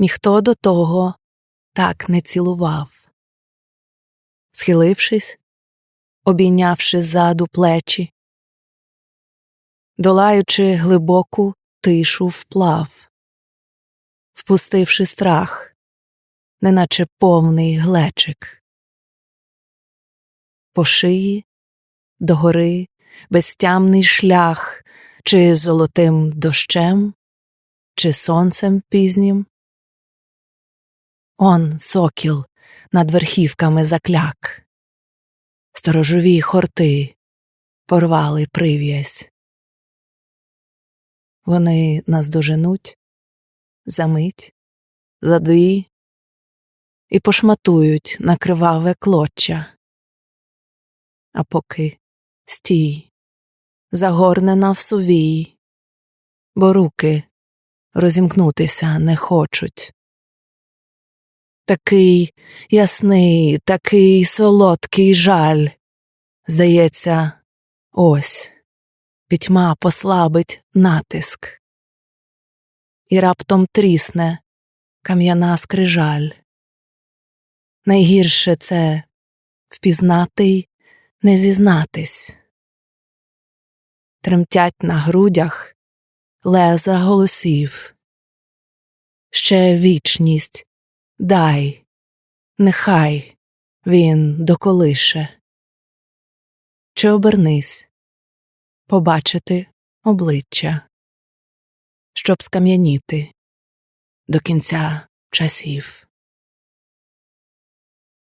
ніхто до того так не цілував. Схилившись, обійнявши ззаду плечі, долаючи глибоку тишу вплав, впустивши страх, неначе повний глечик, по шиї догори безтямний шлях, чи золотим дощем, чи сонцем пізнім. Он сокіл над верхівками закляк, сторожові хорти порвали прив'язь. Вони наздоженуть за мить, за дві і пошматують на криваве клоччя. А поки стій, загорнена в сувій, бо руки розімкнутися не хочуть. Такий ясний, такий солодкий жаль. Здається, ось пітьма послабить натиск, і раптом трісне кам'яна скрижаль. Найгірше це впізнати й не зізнатись. Тремтять на грудях леза голосів. Ще вічність дай, нехай він доколише. Чи обернись, побачити обличчя, щоб скам'яніти до кінця часів.